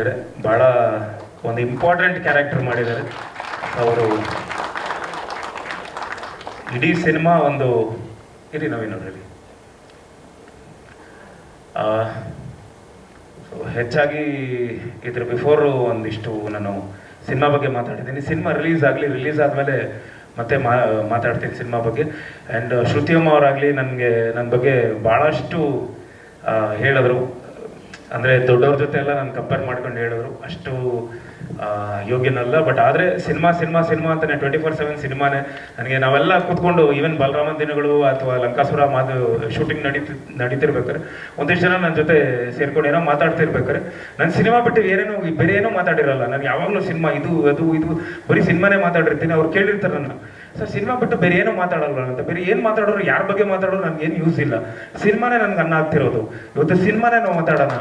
ಇದ್ದಾರೆ ಭಾಳ ಒಂದು ಇಂಪಾರ್ಟೆಂಟ್ ಕ್ಯಾರೆಕ್ಟರ್ ಮಾಡಿದ್ದಾರೆ. ಅವರು ಇಡೀ ಸಿನಿಮಾ ಒಂದು ಇರಿ ನಾವೇನು ಸೊ ಹೆಚ್ಚಾಗಿ ಇದ್ರ ಬಿಫೋರ್ ಒಂದಿಷ್ಟು ನಾನು ಸಿನಿಮಾ ಬಗ್ಗೆ ಮಾತಾಡಿದ್ದೀನಿ. ಸಿನಿಮಾ ರಿಲೀಸ್ ಆಗಲಿ ರಿಲೀಸ್ ಆದಮೇಲೆ ಮತ್ತೆ ಮಾ, ಮಾತಾಡ್ತೀನಿ ಸಿನಿಮಾ ಬಗ್ಗೆ. ಆ್ಯಂಡ್ ಶ್ರುತಿಯಮ್ಮ ಅವರಾಗಲಿ ನನಗೆ ನನ್ನ ಬಗ್ಗೆ ಭಾಳಷ್ಟು ಹೇಳಿದ್ರು. ಅಂದರೆ ದೊಡ್ಡವ್ರ ಜೊತೆ ಎಲ್ಲ ನಾನು ಕಂಪೇರ್ ಮಾಡ್ಕೊಂಡು ಹೇಳೋರು ಅಷ್ಟು ಯೋಗ್ಯನಲ್ಲ ಬಟ್ ಆದರೆ ಸಿನಿಮಾ ಸಿನಿಮಾ ಸಿನಿಮಾ ಅಂತಾನೆ ಟ್ವೆಂಟಿ ಫೋರ್ ಸೆವೆನ್ ಸಿನಿಮಾನೇ. ನನಗೆ ನಾವೆಲ್ಲ ಕೂತ್ಕೊಂಡು ಈವನ್ ಬಲರಾಮನ್ ದಿನಗಳು ಅಥವಾ ಲಂಕಾಸುರ ಮಾದು ಶೂಟಿಂಗ್ ನಡೀತಿ ನಡೀತಿರ್ಬೇಕಾರೆ ಒಂದಿಷ್ಟು ಜನ ನನ್ನ ಜೊತೆ ಸೇರ್ಕೊಂಡು ಏನೋ ಮಾತಾಡ್ತಿರ್ಬೇಕಾರೆ ನಾನು ಸಿನಿಮಾ ಬಿಟ್ಟು ಏನೇನೋ ಬೇರೆ ಏನೋ ಮಾತಾಡಿರಲ್ಲ. ನನಗೆ ಯಾವಾಗಲೂ ಸಿನಿಮಾ ಇದು, ಅದು, ಇದು, ಬರೀ ಸಿನಿಮಾನೇ ಮಾತಾಡಿರ್ತೀನಿ. ಅವ್ರು ಕೇಳಿರ್ತಾರೆ ನನ್ನ ಸರ್ ಸಿನಿಮಾ ಬಿಟ್ಟು ಬೇರೆ ಏನೋ ಮಾತಾಡಲ್ಲ ಅಂತ. ಬೇರೆ ಏನು ಮಾತಾಡೋರು, ಯಾರ ಬಗ್ಗೆ ಮಾತಾಡೋರು, ನನಗೇನು ಯೂಸ್ ಇಲ್ಲ. ಸಿನಿಮಾನೇ ನನಗೆ ಅನ್ನ ಆಗ್ತಿರೋದು. ಇವತ್ತು ಸಿನಿಮಾನೇ ನಾವು ಮಾತಾಡೋಣ.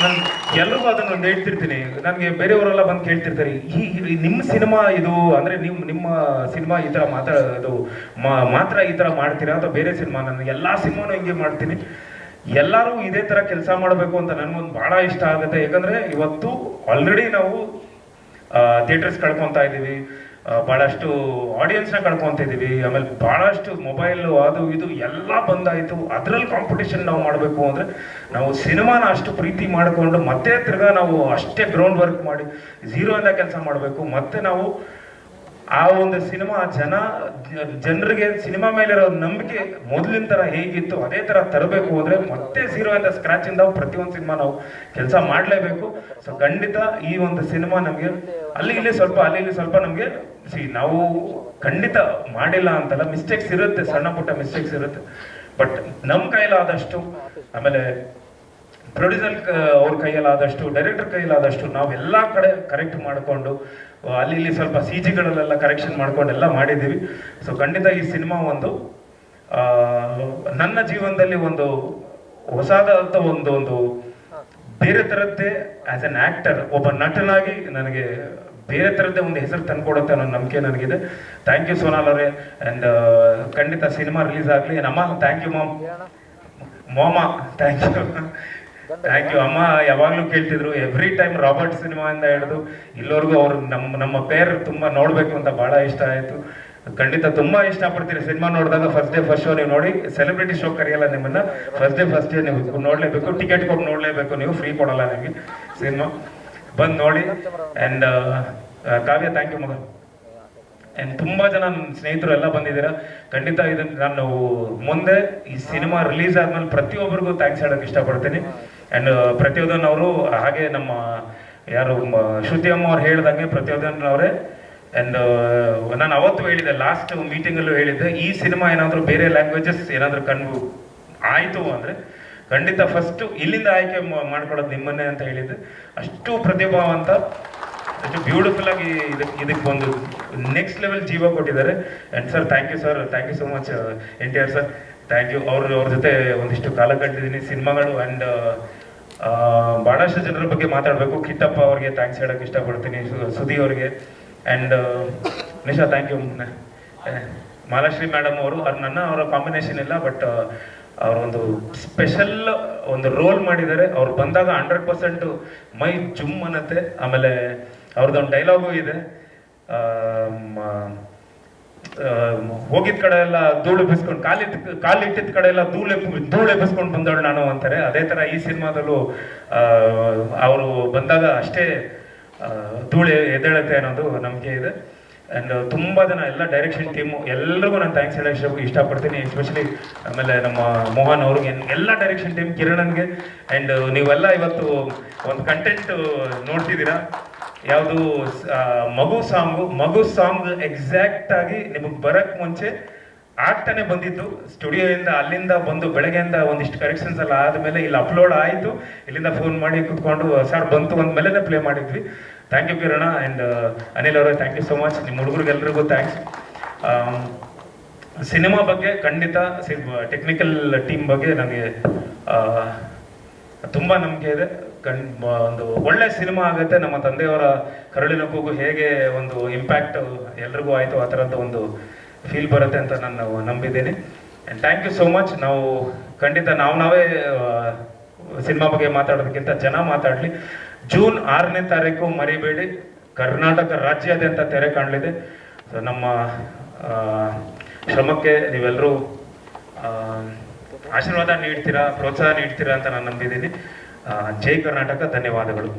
ನಾನು ಎಲ್ಲರಿಗೂ ಅದನ್ನು ಹೇಳ್ತಿರ್ತೀನಿ. ನನಗೆ ಬೇರೆಯವರೆಲ್ಲ ಬಂದು ಕೇಳ್ತಿರ್ತಾರೆ, ಈ ನಿಮ್ಮ ಸಿನಿಮಾ ಇದು, ಅಂದರೆ ನಿಮ್ಮ ನಿಮ್ಮ ಸಿನಿಮಾ ಈ ಥರ ಮಾ- ಮಾತ್ರ ಈ ಥರ ಮಾಡ್ತೀರಾ ಅಥವಾ ಬೇರೆ ಸಿನಿಮಾ? ನಾನು ಎಲ್ಲ ಸಿನಿಮಾನು ಹಿಂಗೆ ಮಾಡ್ತೀನಿ. ಎಲ್ಲರೂ ಇದೇ ಥರ ಕೆಲಸ ಮಾಡಬೇಕು ಅಂತ ನನಗೊಂದು ಭಾಳ ಇಷ್ಟ ಆಗುತ್ತೆ. ಯಾಕಂದರೆ ಇವತ್ತು ಆಲ್ರೆಡಿ ನಾವು ಥಿಯೇಟರ್ಸ್ ಕಳ್ಕೊತಾ ಇದೀವಿ ಆ, ಬಹಳಷ್ಟು ಆಡಿಯನ್ಸ್ನ ಕಳ್ಕೊಂತ ಇದ್ದೀವಿ. ಆಮೇಲೆ ಬಹಳಷ್ಟು ಮೊಬೈಲ್ ಅದು ಇದು ಎಲ್ಲ ಬಂದಾಯ್ತು. ಅದ್ರಲ್ಲಿ ಕಾಂಪಿಟೇಷನ್ ನಾವು ಮಾಡಬೇಕು ಅಂದ್ರೆ ನಾವು ಸಿನಿಮಾನ ಅಷ್ಟು ಪ್ರೀತಿ ಮಾಡಿಕೊಂಡು ಮತ್ತೆ ತಿರ್ಗಾ ನಾವು ಅಷ್ಟೇ ಗ್ರೌಂಡ್ ವರ್ಕ್ ಮಾಡಿ ಝೀರೋ ಇಂದ ಕೆಲಸ ಮಾಡಬೇಕು. ಮತ್ತೆ ನಾವು ಆ ಒಂದು ಸಿನಿಮಾ ಜನ, ಜನರಿಗೆ ಸಿನಿಮಾ ಮೇಲಿರೋ ನಂಬಿಕೆ ಮೊದಲಿನ ತರ ಹೇಗಿತ್ತು, ಅದೇ ತರ ತರಬೇಕು ಹೋದ್ರೆ ಮತ್ತೆ ಜೀರೋ ಇಂದ ಸ್ಕ್ರಾಚ್ ಇಂದ ಪ್ರತಿಯೊಂದು ಸಿನಿಮಾ ನಾವು ಕೆಲಸ ಮಾಡಲೇಬೇಕು. ಸೊ ಖಂಡಿತ ಈ ಒಂದು ಸಿನಿಮಾ ನಮಗೆ ಅಲ್ಲಿ ಇಲ್ಲಿ ಸ್ವಲ್ಪ, ಅಲ್ಲಿ ಇಲ್ಲಿ ಸ್ವಲ್ಪ ನಮಗೆ ಸಿ ನಾವು ಖಂಡಿತ ಮಾಡಿಲ್ಲ ಅಂತಲ್ಲ ಮಿಸ್ಟೇಕ್ಸ್ ಇರುತ್ತೆ, ಸಣ್ಣ ಪುಟ್ಟ ಮಿಸ್ಟೇಕ್ಸ್ ಇರುತ್ತೆ. ಬಟ್ ನಮ್ಮ ಕೈಲಾದಷ್ಟು, ಆಮೇಲೆ ಪ್ರೊಡ್ಯೂಸರ್ ಅವ್ರ ಕೈಯಲ್ಲಾದಷ್ಟು ಡೈರೆಕ್ಟರ್ ಕೈಯಲ್ಲಾದಷ್ಟು ನಾವೆಲ್ಲ ಕಡೆ ಕರೆಕ್ಟ್ ಮಾಡಿಕೊಂಡು ಅಲ್ಲಿ ಇಲ್ಲಿ ಸ್ವಲ್ಪ ಸಿ ಜಿಗಳಲ್ಲೆಲ್ಲ ಕರೆಕ್ಷನ್ ಮಾಡ್ಕೊಂಡು ಎಲ್ಲ ಮಾಡಿದ್ದೀವಿ. ಸೊ ಖಂಡಿತ ಈ ಸಿನಿಮಾ ಒಂದು ನನ್ನ ಜೀವನದಲ್ಲಿ ಒಂದು ಹೊಸದಾದಂಥ ಒಂದು ಒಂದು ಬೇರೆ ಥರದ್ದೇ ಆ್ಯಸ್ ಎನ್ ಆ್ಯಕ್ಟರ್ ಒಬ್ಬ ನಟನಾಗಿ ನನಗೆ ಬೇರೆ ಥರದ್ದೇ ಒಂದು ಹೆಸರು ತಂದುಕೊಡುತ್ತೆ ಅನ್ನೋ ನಂಬಿಕೆ ನನಗಿದೆ. ಥ್ಯಾಂಕ್ ಯು ಸೋನಾಲ್ ಅವರೇ. ಆ್ಯಂಡ್ ಖಂಡಿತ ಸಿನಿಮಾ ರಿಲೀಸ್ ಆಗಲಿ. ನಮ್ಮ ಥ್ಯಾಂಕ್ ಯು ಮಾಮ್ ಮೋಮಾ ಥ್ಯಾಂಕ್ ಯು ಥ್ಯಾಂಕ್ ಯು ಅಮ್ಮ ಯಾವಾಗ್ಲೂ ಕೇಳ್ತಿದ್ರು ಎವ್ರಿ ಟೈಮ್ ರಾಬರ್ಟ್ ಸಿನಿಮಾ ಇಂದ ಹಿಡಿದು ಇಲ್ಲೋರ್ಗು ಅವ್ರು ನಮ್ಮ ನಮ್ಮ ಪೇರ್ ತುಂಬಾ ನೋಡ್ಬೇಕು ಅಂತ ಬಹಳ ಇಷ್ಟ ಆಯ್ತು. ಖಂಡಿತ ತುಂಬಾ ಇಷ್ಟಪಡ್ತೀರಿ ಸಿನಿಮಾ ನೋಡಿದಾಗ ಫಸ್ಟ್ ಡೇ ಫಸ್ಟ್ ಶೋ ನೀವು ನೋಡಿ ಸೆಲೆಬ್ರಿಟಿ ಶೋ ಕರೆಯಲ್ಲ ನಿಮ್ಮನ್ನ ಫಸ್ಟ್ ಡೇ ಫಸ್ಟ್ ಡೇ ನೀವು ನೋಡ್ಲೇಬೇಕು ಟಿಕೆಟ್ ಕೊಟ್ಟು ನೋಡ್ಲೇಬೇಕು, ನೀವು ಫ್ರೀ ಕೊಡಲ್ಲ ನಿಮಗೆ ಸಿನಿಮಾ. ಬಂದು ನೋಡಿ. ಅಂಡ್ ಕಾವ್ಯ ಥ್ಯಾಂಕ್ ಯು ಮಗ. ಅಂಡ್ ತುಂಬಾ ಜನ ನನ್ನ ಸ್ನೇಹಿತರು ಎಲ್ಲ ಬಂದಿದ್ದೀರಾ. ಖಂಡಿತ ಇದನ್ನು ನಾನು ಮುಂದೆ ಈ ಸಿನಿಮಾ ರಿಲೀಸ್ ಆದ್ಮೇಲೆ ಪ್ರತಿಯೊಬ್ಬರಿಗೂ ಥ್ಯಾಂಕ್ಸ್ ಹೇಳೋಕೆ ಇಷ್ಟಪಡ್ತೀನಿ. ಅಂಡ್ ಪ್ರತಿಯೊಂದನ್ನು ಅವರು, ಹಾಗೆ ನಮ್ಮ ಯಾರು ಶ್ರುತಿ ಅಮ್ಮ ಅವ್ರು ಹೇಳ್ದಂಗೆ ಪ್ರತಿಯೊಂದನ್ ಅವರೇ. ಅಂಡ್ ನಾನು ಅವತ್ತು ಹೇಳಿದ್ದೆ ಲಾಸ್ಟ್ ಮೀಟಿಂಗಲ್ಲೂ ಹೇಳಿದ್ದೆ, ಈ ಸಿನಿಮಾ ಏನಾದರೂ ಬೇರೆ ಲ್ಯಾಂಗ್ವೇಜಸ್ ಏನಾದರೂ ಕಂಡು ಆಯಿತು ಅಂದರೆ ಖಂಡಿತ ಫಸ್ಟು ಇಲ್ಲಿಂದ ಆಯ್ಕೆ ಮಾಡ್ಕೊಳ್ಳೋದು ನಿಮ್ಮನ್ನೇ ಅಂತ ಹೇಳಿದ್ದೆ. ಅಷ್ಟು ಪ್ರತಿಭಾವಂತ ಅಷ್ಟು ಬ್ಯೂಟಿಫುಲ್ ಆಗಿ ಇದಕ್ಕೆ ಇದಕ್ಕೆ ಒಂದು ನೆಕ್ಸ್ಟ್ ಲೆವೆಲ್ ಜೀವ ಕೊಟ್ಟಿದ್ದಾರೆ. And sir thank you sir thank you so much N T R sir thank you ಅವ್ರ ಅವ್ರ ಜೊತೆ ಒಂದಿಷ್ಟು ಕಾಲ ಕಟ್ಟಿದ್ದೀನಿ ಸಿನಿಮಾಗಳು. ಆ್ಯಂಡ್ ಭಾಳಷ್ಟು ಜನರ ಬಗ್ಗೆ ಮಾತಾಡಬೇಕು. ಕಿಟ್ಟಪ್ಪ ಅವ್ರಿಗೆ ಥ್ಯಾಂಕ್ಸ್ ಹೇಳೋಕ್ಕೆ ಇಷ್ಟಪಡ್ತೀನಿ ಸುದಿ ಅವ್ರಿಗೆ. And Nisha thank you Malashri madam ಅವರು. ಅವ್ರು ನನ್ನ ಅವರ ಕಾಂಬಿನೇಷನ್ ಇಲ್ಲ ಬಟ್ ಅವರೊಂದು ಸ್ಪೆಷಲ್ ಒಂದು ರೋಲ್ ಮಾಡಿದ್ದಾರೆ. ಅವ್ರು ಬಂದಾಗ ಹಂಡ್ರೆಡ್ ಪರ್ಸೆಂಟ್ ಮೈ ಜುಮ್ ಅನ್ನತ್ತೆ ಆಮೇಲೆ ಅವ್ರದ್ದೊಂದು ಡೈಲಾಗು ಇದೆ. ಹೋಗಿದ ಕಡೆ ಎಲ್ಲ ಧೂಳು ಎಬ್ಬಿಸ್ಕೊಂಡು ಕಾಲಿಟ್ ಕಾಲಿಟ್ಟಿದ ಕಡೆ ಎಲ್ಲ ಧೂಳು ಧೂಳು ಎಬ್ಬಿಸ್ಕೊಂಡು ಬಂದವಳು ನಾನು ಅಂತಾರೆ. ಅದೇ ತರ ಈ ಸಿನಿಮಾದಲ್ಲೂ ಅವರು ಬಂದಾಗ ಅಷ್ಟೇ ಧೂಳೆ ಎದ್ದೇಳುತ್ತೆ ಅನ್ನೋದು ನಂಬಿಕೆ ಇದೆ. ಅಂಡ್ ತುಂಬಾ ಜನ, ಎಲ್ಲ ಡೈರೆಕ್ಷನ್ ಟೀಮು ಎಲ್ರಿಗೂ ನಾನು ಥ್ಯಾಂಕ್ಸ್ ಹೇಳಕ್ ಇಷ್ಟ, ಇಷ್ಟಪಡ್ತೀನಿ. ಎಸ್ಪೆಷಲಿ ಆಮೇಲೆ ನಮ್ಮ ಮೋಹನ್ ಅವ್ರಿಗೆ ಎಲ್ಲ ಡೈರೆಕ್ಷನ್ ಟೀಮ್ ಕಿರಣನ್ಗೆ. ಅಂಡ್ ನೀವೆಲ್ಲ ಇವತ್ತು ಒಂದು ಕಂಟೆಂಟ್ ನೋಡ್ತಿದ್ದೀರಾ? ಯಾವುದು ಮಗು ಸಾಂಗು, ಮಗು ಸಾಂಗ್ ಎಕ್ಸಾಕ್ಟ್ ಆಗಿ ನಿಮಗೆ ಬರಕ್ ಮುಂಚೆ ಆಗ್ತಾನೆ ಬಂದಿದ್ದು. ಸ್ಟುಡಿಯೋಯಿಂದ ಅಲ್ಲಿಂದ ಬಂದು ಬೆಳಗ್ಗೆಯಿಂದ ಒಂದಿಷ್ಟು ಕರೆಕ್ಷನ್ಸ್ ಎಲ್ಲ ಆದಮೇಲೆ ಇಲ್ಲಿ ಅಪ್ಲೋಡ್ ಆಯಿತು. ಇಲ್ಲಿಂದ ಫೋನ್ ಮಾಡಿ ಕೂತ್ಕೊಂಡು ಸರ್ ಬಂತು ಅಂದ್ಮೇಲೆ ಪ್ಲೇ ಮಾಡಿದ್ವಿ. Thank you Kirana and Anil ಅವರೇ ಥ್ಯಾಂಕ್ ಯು ಸೊ ಮಚ್ ನಿಮ್ಮ ಹುಡುಗರಿಗೆಲ್ರಿಗೂ ಥ್ಯಾಂಕ್ಸ್ ಸಿನಿಮಾ ಬಗ್ಗೆ ಖಂಡಿತ ಟೆಕ್ನಿಕಲ್ ಟೀಮ್ ಬಗ್ಗೆ ನನಗೆ ತುಂಬಾ ನಂಬಿಕೆ ಇದೆ. ಕಣ್ ಒಂದು ಒಳ್ಳೆ ಸಿನಿಮಾ ಆಗುತ್ತೆ. ನಮ್ಮ ತಂದೆಯವರ ಕರುಳಿನ ಕೂಗು ಹೇಗೆ ಒಂದು ಇಂಪ್ಯಾಕ್ಟ್ ಎಲ್ರಿಗೂ ಆಯ್ತು, ಆ ಥರದ್ದು ಒಂದು ಫೀಲ್ ಬರುತ್ತೆ ಅಂತ ನಾನು ನಂಬಿದ್ದೀನಿ. And thank you so much ನಾವು ಖಂಡಿತ ನಾವು ನಾವೇ ಸಿನಿಮಾ ಬಗ್ಗೆ ಮಾತಾಡೋದಕ್ಕಿಂತ ಜನ ಮಾತಾಡಲಿ. ಜೂನ್ ಆರನೇ ತಾರೀಕು ಮರಿಬೇಡಿ. ಕರ್ನಾಟಕ ರಾಜ್ಯಾದ್ಯಂತ ತೆರೆ ಕಾಣಲಿದೆ. ಸೊ ನಮ್ಮ ಶ್ರಮಕ್ಕೆ ನೀವೆಲ್ಲರೂ ಆಶೀರ್ವಾದ ನೀಡ್ತೀರಾ, ಪ್ರೋತ್ಸಾಹ ನೀಡ್ತೀರಾ ಅಂತ ನಾನು ನಂಬಿದ್ದೀನಿ. ಜೈ ಕರ್ನಾಟಕ ಧನ್ಯವಾದಗಳು.